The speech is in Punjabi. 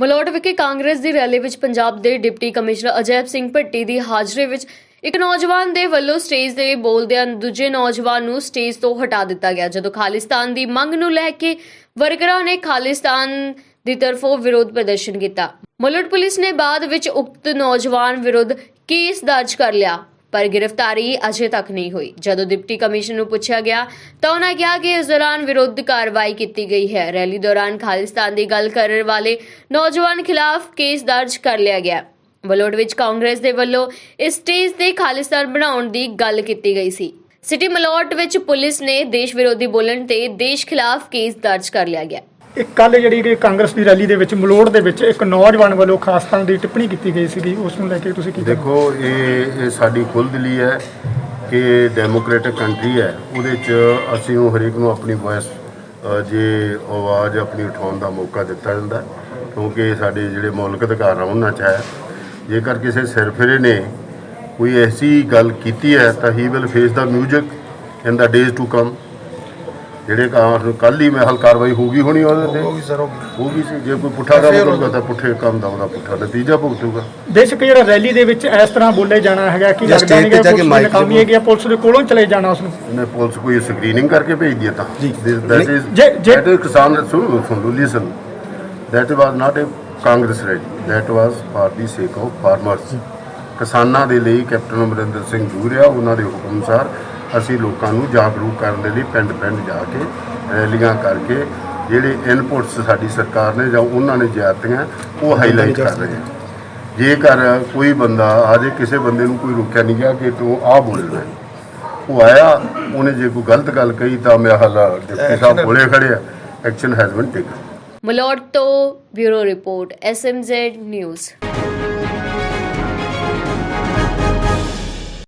ਮਲੋਟ ਵਿਖੇ ਕਾਂਗਰਸ ਦੀ ਰੈਲੀ ਵਿੱਚ ਪੰਜਾਬ ਦੇ ਡਿਪਟੀ ਕਮਿਸ਼ਨਰ ਅਜੈਬ ਸਿੰਘ ਭੱਟੀ ਦੀ ਹਾਜ਼ਰੀ ਵਿੱਚ ਇੱਕ ਨੌਜਵਾਨ ਦੇ ਵੱਲੋਂ ਸਟੇਜ ਤੇ ਬੋਲਦਿਆਂ ਦੂਜੇ ਨੌਜਵਾਨ ਨੂੰ ਸਟੇਜ ਤੋਂ ਹਟਾ ਦਿੱਤਾ ਗਿਆ। ਜਦੋਂ ਖਾਲਿਸਤਾਨ ਦੀ ਮੰਗ ਨੂੰ ਲੈ ਕੇ ਵਰਕਰਾਂ ਨੇ ਖਾਲਿਸਤਾਨ ਦੀ ਤਰਫੋਂ ਵਿਰੋਧ ਪ੍ਰਦਰਸ਼ਨ ਕੀਤਾ। ਮਲੋਟ ਪੁਲਿਸ ਨੇ ਬਾਅਦ ਵਿੱਚ ਉਕਤ ਨੌਜਵਾਨ ਵਿਰੁੱਧ ਕੇਸ ਦਰਜ ਕਰ ਲਿਆ। ਪਰ ਗ੍ਰਿਫਤਾਰੀ ਅਜੇ ਤੱਕ ਨਹੀਂ ਹੋਈ। ਜਦੋਂ ਡਿਪਟੀ ਕਮਿਸ਼ਨਰ ਨੂੰ ਪੁੱਛਿਆ ਗਿਆ, ਤਾਂ ਉਹਨਾਂ ਕਿਹਾ ਕਿ ਇਸ ਦੌਰਾਨ ਵਿਰੋਧ ਕਾਰਵਾਈ ਕੀਤੀ ਗਈ ਹੈ। ਰੈਲੀ ਦੌਰਾਨ ਖਾਲਿਸਤਾਨ ਦੀ ਗੱਲ ਕਰਨ ਵਾਲੇ ਨੌਜਵਾਨ ਖਿਲਾਫ ਕੇਸ ਦਰਜ ਕਰ ਲਿਆ ਗਿਆ। ਬਲੋੜ ਵਿੱਚ ਕਾਂਗਰਸ ਦੇ ਵੱਲੋਂ ਇਸ ਸਟੇਜ ਤੇ ਖਾਲਿਸਤਾਨ ਬਣਾਉਣ ਦੀ ਗੱਲ ਕੀਤੀ ਗਈ ਸੀ। ਸਿਟੀ ਮਲੋਟ ਵਿੱਚ ਪੁਲਿਸ ਨੇ ਦੇਸ਼ ਵਿਰੋਧੀ ਬੋਲਣ ਤੇ ਦੇਸ਼ ਖਿਲਾਫ ਕੇਸ ਦਰਜ ਕਰ ਲਿਆ ਗਿਆ। ਇੱਕ ਕੱਲ ਜਿਹੜੀ ਕਿ ਕਾਂਗਰਸ ਦੀ ਰੈਲੀ ਦੇ ਵਿੱਚ ਮਲੋੜ ਦੇ ਵਿੱਚ ਇੱਕ ਨੌਜਵਾਨ ਵੱਲੋਂ ਖਾਸ ਤਰ੍ਹਾਂ ਦੀ ਟਿੱਪਣੀ ਕੀਤੀ ਗਈ ਸੀਗੀ, ਉਸ ਨੂੰ ਲੈ ਕੇ ਤੁਸੀਂ ਕੀ ਦੇਖੋ, ਇਹ ਇਹ ਸਾਡੀ ਖੁੱਲ੍ਹ ਖੁੱਲ੍ਹਦਿਲੀ ਹੈ ਕਿ ਡੈਮੋਕ੍ਰੈਟਿਕ ਕੰਟਰੀ ਹੈ, ਉਹਦੇ 'ਚ ਅਸੀਂ ਨੂੰ ਹਰੇਕ ਨੂੰ ਆਪਣੀ ਵੌਇਸ ਜੇ ਆਵਾਜ਼ ਆਪਣੀ ਉਠਾਉਣ ਦਾ ਮੌਕਾ ਦਿੱਤਾ ਜਾਂਦਾ ਕਿਉਂਕਿ ਸਾਡੇ ਜਿਹੜੇ ਮੌਲਿਕ ਅਧਿਕਾਰ ਆ, ਉਹਨਾਂ 'ਚ ਹੈ। ਜੇਕਰ ਕਿਸੇ ਸਿਰਫਿਰੇ ਨੇ, ਕੋਈ ਐਸੀ ਗੱਲ ਕੀਤੀ ਹੈ, ਤਾਂ he will face the music in the days to come ਜਿਹੜੇ ਕੱਲ ਹੀ ਮਹਿਲ ਕਾਰਵਾਈ ਹੋਗੀ ਹੋਣੀ ਉਹਦੇ ਤੇ। ਹੋਗੀ ਸਰ ਸੀ ਜੇ ਕੋਈ ਪੁੱਠਾ ਕੰਮ ਕਰੂਗਾ ਤਾਂ ਪੁੱਠੇ ਕੰਮ ਦਾ ਉਹਦਾ ਪੁੱਠਾ ਨਤੀਜਾ ਭੁਗਤੂਗਾ। ਬੇਸ਼ੱਕ ਜਿਹੜਾ ਰੈਲੀ ਦੇ ਵਿੱਚ ਇਸ ਤਰ੍ਹਾਂ ਬੋਲੇ ਜਾਣਾ ਹੈਗਾ ਕਿ ਲੱਗਦਾ ਨਹੀਂ ਕਿ ਪੁਲਿਸ mic ਨੇ ਕਾਮੀ ਤੇ ਹੈਗੀ ਆ, ਪੁਲਿਸ ਦੇ ਕੋਲੋਂ ਚਲੇ ਜਾਣਾ ਉਸ ਨੂੰ। ਨੇ ਪੁਲਿਸ ਕੋਈ ਸਕਰੀਨਿੰਗ ਕਰਕੇ ਭੇਜਦੀ ਹੈ ਤਾਂ। ਜੀ। ਦੈਟ ਇਜ਼ ਜੇ- ਜੇ- ਦੈਟ ਇਜ਼ ਕਿਸਾਨ ਸੁਣ ਸੁਣ ਲੋ listen that was not a Congress rally that was for the sake of farmers ਕਿਸਾਨਾਂ ਦੇ ਲਈ ਕੈਪਟਨ ਅਮਰਿੰਦਰ ਸਿੰਘ ਜੂਰੀਆ ਉਹਨਾਂ ਦੇ ਹੁਕਮ ਅਨੁਸਾਰ ਅਸੀਂ ਲੋਕਾਂ ਨੂੰ ਜਾਗਰੂਕ ਕਰਨ ਦੇ ਲਈ ਪਿੰਡ ਪਿੰਡ ਜਾ ਕੇ ਰੈਲੀਆਂ ਕਰਕੇ ਜਿਹੜੇ ਇਨਪੁਟਸ ਸਾਡੀ ਸਰਕਾਰ ਨੇ ਜਾਂ ਉਹਨਾਂ ਨੇ ਜਾਤੀਆਂ ਉਹ ਹਾਈਲਾਈਟ ਕਰ ਰਹੇ ਹਾਂ। ਜੇਕਰ ਕੋਈ ਬੰਦਾ ਆਜੇ ਕਿਸੇ ਬੰਦੇ ਨੂੰ ਕੋਈ ਰੋਕਿਆ ਨਹੀਂ ਗਿਆ ਕਿ ਤੂੰ ਆਹ ਬੋਲਣਾ। ਉਹ ਆਇਆ ਉਹਨੇ ਜੇ ਕੋਈ ਗਲਤ ਗੱਲ ਕਹੀ ਤਾਂ ਮੈਂ ਹਾਲਾ ਡਿਪਟੀ ਸਾਹਿਬ ਕੋਲੇ ਖੜੇ ਆ। Action has been taken Malout ਤੋਂ ਬਿਊਰੋ ਰਿਪੋਰਟ ਐਸਐਮਜ਼ੈਡ ਨਿਊਜ਼।